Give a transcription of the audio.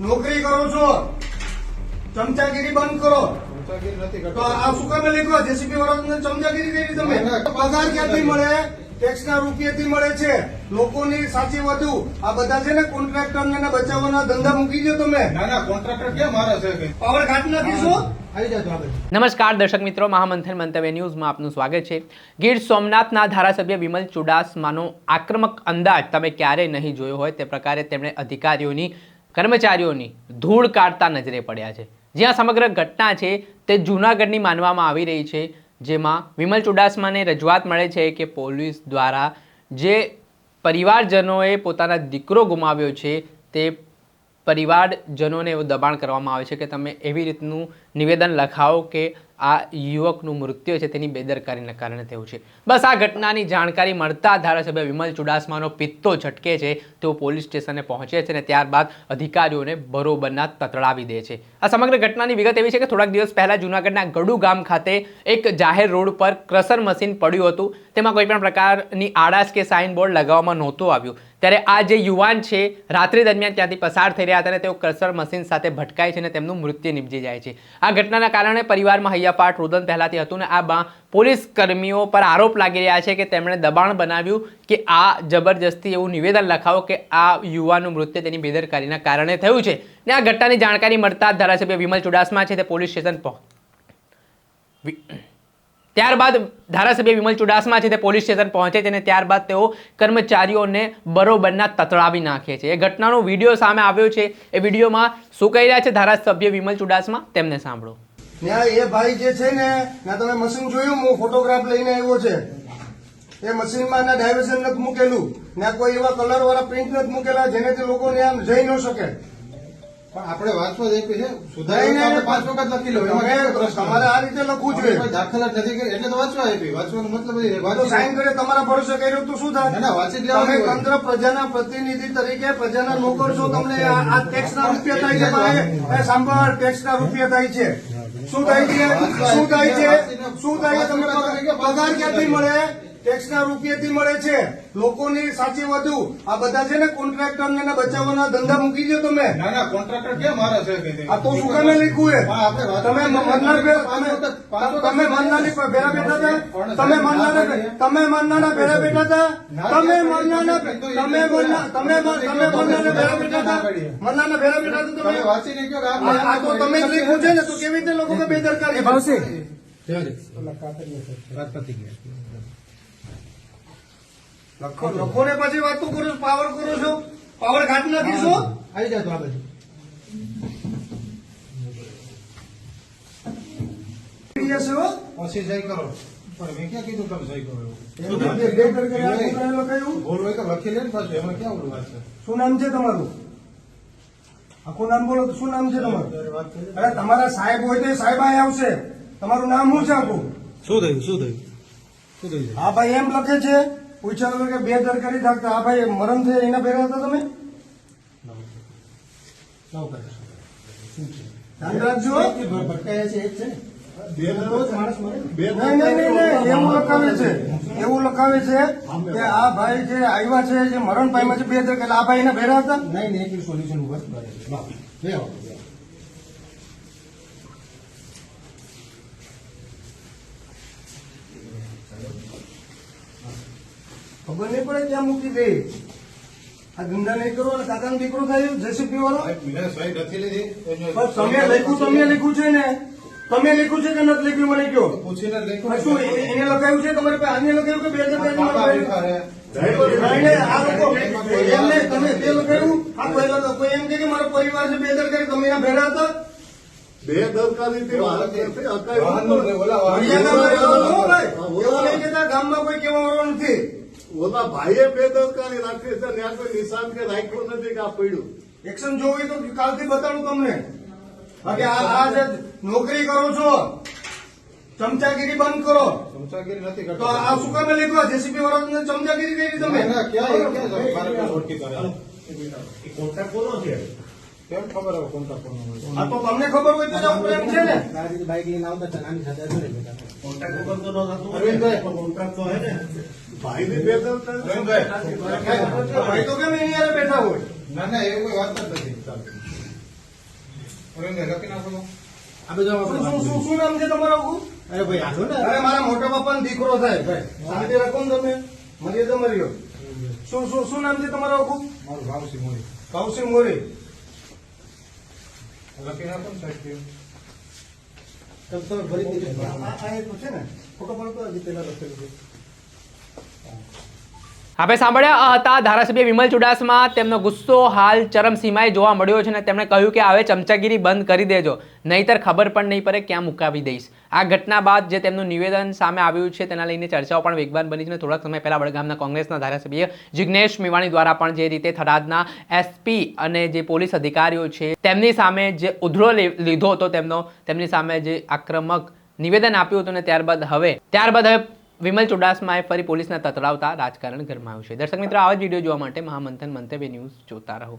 નોકરી કરો છો. ચમચાગીરી બંધ કરો. ચમચાગીરી નથી તો કરતો. આ શું કામે જેસીબી ચમચાગીરી કરી તમે. પગાર ક્યાંથી મળે? ટેક્સના રૂપિયાથી મળે છે. લોકોની સાચી વધુ. આ બધા છે ને કોન્ટ્રાક્ટરને ને બચાવવાના ધંધા મૂકી દો તમે. ના ના કોન્ટ્રાક્ટર ક્યાં મારે છે પાવર ઘાટ બાજુ. નમસ્કાર દર્શક મિત્રો. મહામંથન મંતવ્ય ન્યૂઝમાં આપનું સ્વાગત છે. ગીર સોમનાથના ધારાસભ્ય વિમલ ચુડાસમાનો આક્રમક અંદાજ તમે ક્યારેય નહીં જોયો હોય તે પ્રકારે તેમણે અધિકારીઓની કર્મચારીઓની ધૂળ કાઢતા નજરે પડ્યા છે. જ્યાં સમગ્ર ઘટના છે તે જૂનાગઢની માનવામાં આવી રહી છે, જેમાં વિમલ ચુડાસમાને રજૂઆત મળે છે કે પોલીસ દ્વારા જે પરિવારજનોએ પોતાના દીકરો ગુમાવ્યો છે, તે પરિવારજનોને એવું દબાણ કરવામાં આવે છે કે તમે એવી રીતનું નિવેદન લખાવો કે આ યુવકનું મૃત્યુ છે, તેની બેદરકારીના કારણે થયું છે. બસ આ ઘટનાની જાણકારી મળતા ધારાસભ્ય વિમલ ચુડાસમાનો પિત્તો ઝટકે છે. તેઓ પોલીસ સ્ટેશને પહોંચે છે અને ત્યારબાદ અધિકારીઓને બરોબરના તતડાવી દે છે. આ સમગ્ર ઘટનાની વિગત એવી છે કે થોડાક દિવસ પહેલાં જૂનાગઢના ગડુ ગામ ખાતે એક જાહેર રોડ પર ક્રશર મશીન પડ્યું હતું. તેમાં કોઈ પણ પ્રકારની આડાશ કે સાઇન બોર્ડ લગાવવામાં નહોતું આવ્યું. ત્યારે આ જે યુવાન છે, રાત્રિ દરમિયાન ત્યાંથી પસાર થઈ રહ્યા હતા અને તેઓ ક્રસર મશીન સાથે ભટકાય છે અને તેમનું મૃત્યુ નિપજી જાય છે. આ ઘટનાના કારણે પરિવારમાં હૈયાફાટ રોદન પહેલાથી હતું ને આ બા પોલીસ કર્મીઓ પર આરોપ લાગી રહ્યા છે કે તેમણે દબાણ બનાવ્યું કે આ જબરજસ્તી એવું નિવેદન લખાવો કે આ યુવાનનું મૃત્યુ તેની બેદરકારીના કારણે થયું છે. ને આ ઘટનાની જાણકારી મળતા ધારાસભ્ય વિમલ ચુડાસમા છે તે પોલીસ સ્ટેશન પહોંચ ત્યારબાદ ધારાસભ્ય વિમલ ચુડાસમા છે તે પોલીસ સ્ટેશન પહોંચે છે અને ત્યારબાદ તેઓ કર્મચારીઓને બરોબરના તતડાવી નાખે છે. એ ઘટનાનો વીડિયો સામે આવ્યો છે. એ વિડીયોમાં શું કહી રહ્યા છે ધારાસભ્ય વિમલ ચુડાસમા? તેમને સાંભળો. ત્યાં એ ભાઈ જે છે ને, મેં તમે મશીન જોયું, હું ફોટોગ્રાફ લઈને આવ્યો છે. એ મશીનમાં ના ડાયવર્ઝન નથી મૂકેલું. ને કોઈ એવા કલર વાળા પ્રિન્ટ નથી મૂકેલા જેનેથી લોકોને આમ જઈ ન શકે. પણ આપણે વાંચવા જઈએ આપી છે. સુધારી પાંચ વખત લખી લો? તમારે આ રીતે લખવું જોઈએ. દાખલા નથી કરી એટલે તો વાંચવા આપી વાંચવાનો મતલબ છે, સાઈન કરે તમારા ભરોસે કર્યું તો શું થાય? ના, વાંચી લેવા તમે તંત્ર પ્રજાના પ્રતિનિધિ તરીકે પ્રજાના નોકર છો તમને આ ટેક્સ ના રૂપિયા થાય છે તમારે સાંભળ ટેક્સના રૂપિયા થાય છે. શું થાય છે? શું થાય છે? શું થાય છે? તમને પગાર ક્યાંથી મળે? ટેક્સના રૂપિયાથી મળે છે. લોકોની સાચી વધુ આ બધા છે ને કોન્ટ્રાક્ટર ને બચાવવાના ધંધા મૂકી દો તમે ના ના કોન્ટ્રાક્ટર કેમ મારે છે આ તો શું કામે લખ્યું એ તમે પાંચ તમે મનનાની ભેરા બેઠા હતા તમે મનનાર તમે મનનાના ભેરા બેઠા હતા તમે મનનાના તમે મરના- તમે તમે મરનારા ભેરા બેઠા હતા મનનાના ભેરા બેઠા હતા તમે વાંચીને કયો આ આ તો તમે જ લખ્યું છે ને તો કેવી રીતે લોકો કે બેદરકારી ભાવશે વાત પતી ગઈ. લખો લખો ને પછી વાતું કરો છો. પાવર કરો છો. પાવર ઘાટ નાખીશું? આવી જાય આ બાજુ. પછી સહી કરો. પણ મેં ક્યાં કીધું તમે સહી કરો? એવું? લખી લે ને પાછું એમાં ક્યાં વાત છે? શું નામ છે તમારું? આખું નામ બોલો તો શું નામ છે તમારું. અરે તમારા સાહેબ હોય તો સાહેબ અહીં આવશે. તમારું નામ શું છે આખું? શું થયું? શું થયું? શું થયું? હા ભાઈ એમ લખે છે? પૂછ્યા કે બે દરકારી થાકતા. આ ભાઈ મરણ થયા એના ભેગા હતા તમે? એવું લખાવે છે. એવું લખાવે છે કે આ ભાઈ જે આવ્યા છે જે મરણ પામ્યા છે બે દરકારી આ ભાઈ એના ભેરા હતા? નહીં સોલ્યુશન ઊભા જ કરે છે. લાવો. બે આવો. ખબર નહીં પડે ક્યાં મૂકી દે. આ ધંધા નહીં કરો અને કાકાનો દીકરો થાય જેસીપી વાળો તમે લખ્યું તમે લખ્યું છે ને? તમે લખ્યું છે કે નથી લખ્યું? મને કયો પૂછીને લખ્યું શું એને લખાયું છે? તમારે પાસે આને લખાયું કે બે હજાર એમ તમે તે લખાયું આ કોઈ કોઈ એમ કે કે મારો પરિવાર છે બે હજાર તમે એના ભેગા હતા? બે દરકારીથી વાહન- ગામમાં કોઈ કેવા વાળો નથી. ઓલા ભાઈએ બેદરકારી રાખી છે ત્યાં કોઈ નિશાન કે રાખ્યું નથી કે આ પડ્યું. એક્શન જોવી તો કાલથી બતાડું તમને. બાકી આ જે નોકરી કરો છો ચમચાગીરી બંધ કરો. ચમચાગીરી નથી તો કરતો. આ શું કામે લખ્યું જેસીબી વાળા ચમચાગીરી કરી તમે? ક્યાં- ક્યાં છે? કેમ ખબર હવે કોણ હોય? આ તો તમને ખબર હોય તો જવું પ્રેમ છે ને. અરવિંદભાઈ, ભાઈની બેદરકારી અરવિંદભાઈ, ભાઈ તો કેમ એની હારે બેઠા હોય? ના ના એવું કોઈ વાત જ નથી. ઓરેન્જ લખી નાખો. તો. આ બધા શું શું શું નામ છે તમારું? અરે ભાઈ આજો ને અરે મારા મોટા બાપાનો દીકરો થાય. ભાઈ શાંતિ રાખો ને તમે મર્યાદા મર્યો. શું શું શું નામ છે તમારું આખું? મારું ભાવસી મોરી. કૌશિક મોરી. લખી નાખો ને સાહેબ. તમે ભરી. આ એ આ છે ને, ફોટો પણ પહેલા લખેલું છે આપણે સાંભળ્યા હતા ધારાસભ્ય વિમલ ચુડાસમા. તેમનો ગુસ્સો હાલ ચરમસીમાએ જોવા મળ્યો છે અને તેમણે કહ્યું કે હવે ચમચાગીરી બંધ કરી દેજો. નહીતર ખબર પણ નહીં પડે ક્યાં મુકાવી દઈશ. આ ઘટના બાદ જે તેમનું નિવેદન સામે આવ્યું છે તેના લઈને ચર્ચાઓ પણ વેગવાન બની છે થોડાક સમય પહેલા વડગામના કોંગ્રેસના ધારાસભ્ય જિગ્નેશ મેવાણી દ્વારા પણ જે રીતે થરાદના એસપી અને જે પોલીસ અધિકારીઓ છે, તેમની સામે જે ઉધરો લીધો હતો તેમનો, તેમની સામે જે આક્રમક નિવેદન આપ્યું હતું ને ત્યારબાદ હવે ત્યારબાદ હવે વિમલ ચુડાસમાએ ફરી પોલીસના તતડાવતા રાજકારણ ગરમાયું છે. દર્શક મિત્રો, આવા જ વીડિયો જોવા માટે મહામંથન મંતવ્ય ન્યૂઝ જોતા રહો.